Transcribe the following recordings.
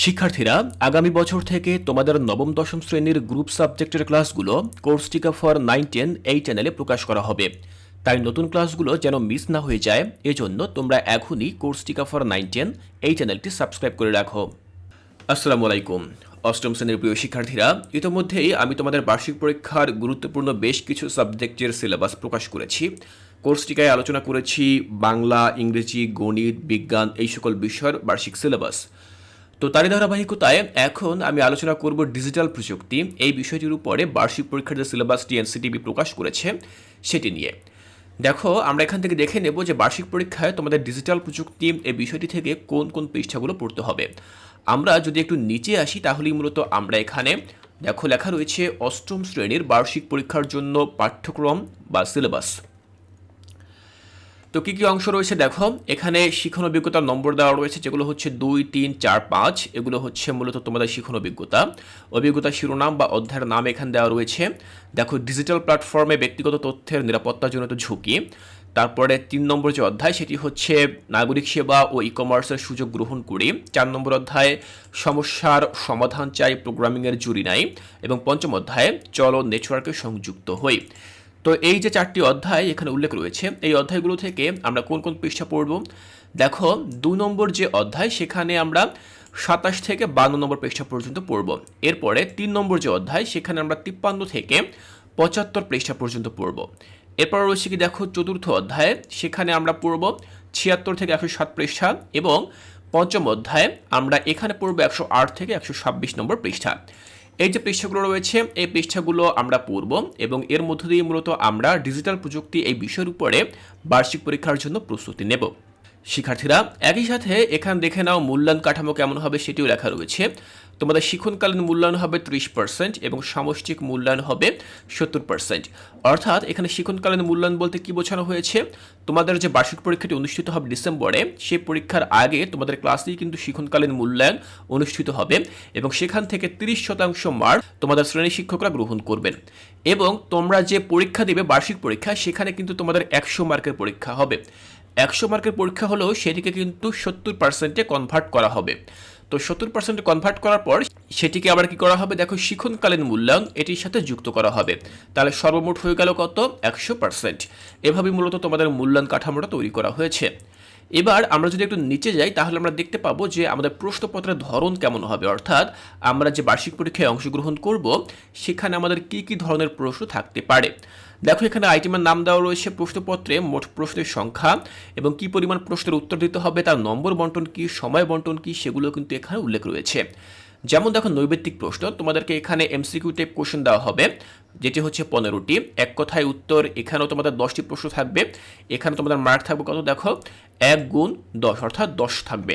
শিক্ষার্থীরা, আগামী বছর থেকে তোমাদের নবম, দশম শ্রেণির গ্রুপ সাবজেক্টের ক্লাসগুলো কোর্স টিকা ফর নাইন, টেন এই চ্যানেলে প্রকাশ করা হবে। তাই নতুন ক্লাসগুলো যেন মিস না হয়ে যায়, এজন্য তোমরা এখনই কোর্স টিকা ফর নাইন, টেন এই চ্যানেলটি সাবস্ক্রাইব করে রাখো। আসসালামু আলাইকুম। অষ্টম শ্রেণির প্রিয় শিক্ষার্থীরা, ইতোমধ্যেই আমি তোমাদের বার্ষিক পরীক্ষার গুরুত্বপূর্ণ বেশ কিছু সাবজেক্টের সিলেবাস প্রকাশ করেছি। কোর্সটিকায় আলোচনা করেছি বাংলা, ইংরেজি, গণিত, বিজ্ঞান, এই সকল বিষয়ের বার্ষিক সিলেবাস। তো তারই ধারাবাহিকতায় এখন আমি আলোচনা করব ডিজিটাল প্রযুক্তি। এই বিষয়টির উপরে বার্ষিক পরীক্ষার যে সিলেবাসটি এনসিটিভি প্রকাশ করেছে, সেটি নিয়ে। দেখো, আমরা এখান থেকে দেখে নেব যে বার্ষিক পরীক্ষায় তোমাদের ডিজিটাল প্রযুক্তি এই বিষয়টি থেকে কোন কোন পৃষ্ঠাগুলো পড়তে হবে। আমরা যদি একটু নিচে আসি, তাহলেই মূলত আমরা এখানে দেখো লেখা রয়েছে অষ্টম শ্রেণির বার্ষিক পরীক্ষার জন্য পাঠ্যক্রম বা সিলেবাস। তো কী কী অংশ রয়েছে দেখো? এখানে শিখন অভিজ্ঞতার নম্বর দেওয়া রয়েছে, যেগুলো হচ্ছে দুই, তিন, চার, পাঁচ। এগুলো হচ্ছে মূলত তোমাদের শিখন অভিজ্ঞতা। অভিজ্ঞতা শিরোনাম বা অধ্যায়ের নাম এখানে দেওয়া রয়েছে। দেখো ডিজিটাল প্ল্যাটফর্মে ব্যক্তিগত তথ্যের নিরাপত্তাজনিত ঝুঁকি। তারপরে তিন নম্বর যে অধ্যায়, সেটি হচ্ছে নাগরিক সেবা ও ই কমার্সের সুযোগ গ্রহণ করি। চার নম্বর অধ্যায়ে, সমস্যার সমাধান চাই প্রোগ্রামিংয়ের জুরি নাই। এবং পঞ্চম অধ্যায়ে, চলো নেটওয়ার্কে সংযুক্ত হই। তো এই যে চারটি অধ্যায় এখানে উল্লেখ রয়েছে, এই অধ্যায়গুলো থেকে আমরা কোন কোন পৃষ্ঠা পড়ব? দেখো দু নম্বর যে অধ্যায়, সেখানে আমরা সাতাশ থেকে বান্ন নম্বর পৃষ্ঠা পর্যন্ত পড়ব। এরপরে তিন নম্বর যে অধ্যায়, সেখানে আমরা তিপ্পান্ন থেকে পঁচাত্তর পৃষ্ঠা পর্যন্ত পড়ব। এরপর রয়েছে কি, দেখো, চতুর্থ অধ্যায়ে, সেখানে আমরা পড়ব ছিয়াত্তর থেকে একশো সাত পৃষ্ঠা এবং পঞ্চম অধ্যায়ে, আমরা এখানে পড়ব একশো আট থেকে একশো ছাব্বিশ নম্বর পৃষ্ঠা। এই যে পৃষ্ঠাগুলো রয়েছে, এই পৃষ্ঠাগুলো আমরা পড়ব এবং এর মধ্য দিয়ে মূলত আমরা ডিজিটাল প্রযুক্তি এই বিষয়ের উপরে বার্ষিক পরীক্ষার জন্য প্রস্তুতি নেব। শিক্ষার্থীরা, একই সাথে এখানে দেখে নাও মূল্যায়ন কাঠামো কেমন হবে সেটিও লেখা রয়েছে। তোমাদের শিক্ষণকালীন মূল্যায়ন হবে ত্রিশ পার্সেন্ট এবং সামষ্টিক মূল্যায়ন হবে সত্তর পার্সেন্ট অর্থাৎ এখানে শিক্ষণকালীন মূল্যায়ন বলতে কি বোঝানো হয়েছে? তোমাদের যে বার্ষিক পরীক্ষাটি অনুষ্ঠিত হবে ডিসেম্বরে, সেই পরীক্ষার আগে তোমাদের ক্লাসেই কিন্তু শিক্ষণকালীন মূল্যায়ন অনুষ্ঠিত হবে এবং সেখান থেকে তিরিশ শতাংশ মার্ক তোমাদের শ্রেণি শিক্ষকরা গ্রহণ করবেন। এবং তোমরা যে পরীক্ষা দেবে, বার্ষিক পরীক্ষা, সেখানে কিন্তু তোমাদের একশো মার্কের পরীক্ষা হবে। একশো মার্কের পরীক্ষা হলেও সেটিকে কিন্তু সত্তর পার্সেন্টে কনভার্ট করা হবে। তো সত্তর পার্সেন্টে কনভার্ট করার পর সেটিকে আবার কি করা হবে? দেখো শিক্ষণকালীন মূল্যায়ন এটির সাথে যুক্ত করা হবে। তাহলে সর্বমোট হয়ে গেল কত? একশো পার্সেন্ট এভাবে মূলত তোমাদের মূল্যায়ন কাঠামোটা তৈরি করা হয়েছে। এবার আমরা যদি একটু নিচে যাই, তাহলে আমরা দেখতে পাবো যে আমাদের প্রশ্নপত্রের ধরন কেমন হবে। অর্থাৎ আমরা যে বার্ষিক পরীক্ষায় অংশগ্রহণ করব, সেখানে আমাদের কি কি ধরনের প্রশ্ন থাকতে পারে? দেখো, এখানে আইটেমের নাম দেওয়া রয়েছে প্রশ্নপত্রে মোট প্রশ্নের সংখ্যা এবং কি পরিমাণ প্রশ্নের উত্তর দিতে হবে, তার নম্বর বন্টন কি, সময় বন্টন কি, সেগুলো কিন্তু এখানে উল্লেখ রয়েছে। যেমন দেখো নৈবেত্তিক প্রশ্ন, তোমাদেরকে এখানে এমসিকিউ টাইপ কোশ্চেন দেওয়া হবে, যেটি হচ্ছে পনেরোটি। এক কথায় উত্তর, এখানেও তোমাদের দশটি প্রশ্ন থাকবে, এখানে তোমাদের মার্ক থাকবে কত দেখো? এক গুণ দশ, অর্থাৎ দশ থাকবে।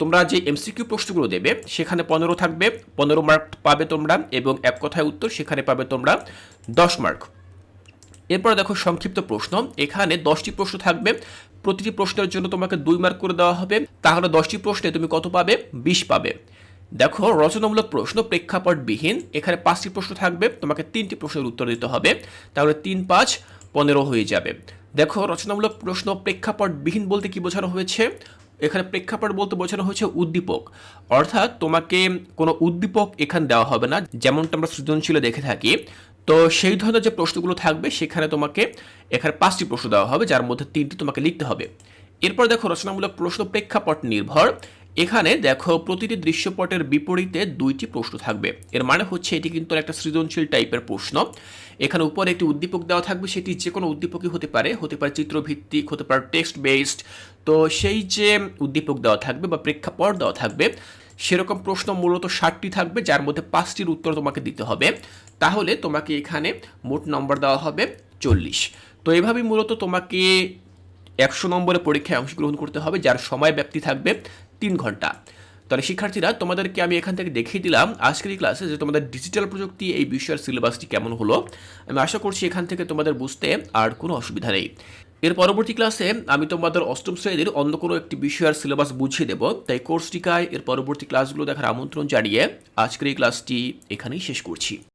তোমরা যে এমসিকিউ প্রশ্নগুলো দেবে, সেখানে পনেরো থাকবে, পনেরো মার্ক পাবে তোমরা এবং এক কথায় উত্তর, সেখানে পাবে তোমরা দশ মার্ক এরপরে দেখো সংক্ষিপ্ত প্রশ্ন। এখানে দশটি প্রশ্ন থাকবে। প্রতিটি প্রশ্নের জন্য তোমাকে দুই মার্ক করে দেওয়া হবে। তাহলে দশটি প্রশ্নে তুমি কত পাবে? বিশ পাবে। দেখো, রচনামূলক প্রশ্ন প্রেক্ষাপটবিহীন। এখানে পাঁচটি প্রশ্ন থাকবে। তোমাকে তিনটি প্রশ্নের উত্তর দিতে হবে। তাহলে তিন পাঁচ পনেরো হয়ে যাবে। দেখো, রচনামূলক প্রশ্ন প্রেক্ষাপটবিহীন বলতে কি বোঝানো হয়েছে? এখানে প্রেক্ষাপট বলতে বোঝানো হয়েছে উদ্দীপক। অর্থাৎ তোমাকে কোনো উদ্দীপক এখানে দেওয়া হবে না। যেমনটা আমরা সৃজনশীলে দেখে থাকি। তো সেই ধরনের যে প্রশ্নগুলো থাকবে, সেখানে তোমাকে এখানে পাঁচটি প্রশ্ন দেওয়া হবে, যার মধ্যে তিনটি তোমাকে লিখতে হবে। এরপর দেখো রচনামূলক প্রশ্ন প্রেক্ষাপট নির্ভর। এখানে দেখো প্রতিটি দৃশ্যপটের বিপরীতে দুইটি প্রশ্ন থাকবে। এর মানে হচ্ছে এটি কিন্তু একটা সৃজনশীল টাইপের প্রশ্ন। এখানে উপরে একটি উদ্দীপক দেওয়া থাকবে, সেটি যে কোনো উদ্দীপকই হতে পারে হতে পারে চিত্রভিত্তিক, হতে পারে টেক্সট বেসড তো সেই যে উদ্দীপক দেওয়া থাকবে বা প্রেক্ষাপট দেওয়া থাকবে সেরকম প্রশ্ন মূলত ষাটটি থাকবে, যার মধ্যে পাঁচটির উত্তর তোমাকে দিতে হবে। তাহলে তোমাকে এখানে মোট নম্বর দেওয়া হবে চল্লিশ। তো এভাবেই মূলত তোমাকে একশো নম্বরের পরীক্ষায় অংশগ্রহণ করতে হবে, যার সময় ব্যাপ্তি থাকবে তিন ঘণ্টা। তাহলে শিক্ষার্থীরা, তোমাদেরকে আমি এখান থেকে দেখিয়ে দিলাম আজকের এই ক্লাসে যে তোমাদের ডিজিটাল প্রযুক্তি এই বিষয়ের সিলেবাসটি কেমন হলো। আমি আশা করছি এখান থেকে তোমাদের বুঝতে আর কোনো অসুবিধা নেই। এর পরবর্তী ক্লাসে আমি তোমাদের অষ্টম শ্রেণির অন্য কোনো একটি বিষয়ের সিলেবাস বুঝিয়ে দেব। তাই কোর্স টিকায় এর পরবর্তী ক্লাসগুলো দেখার আমন্ত্রণ জানিয়ে আজকের এই ক্লাসটি এখানেই শেষ করছি।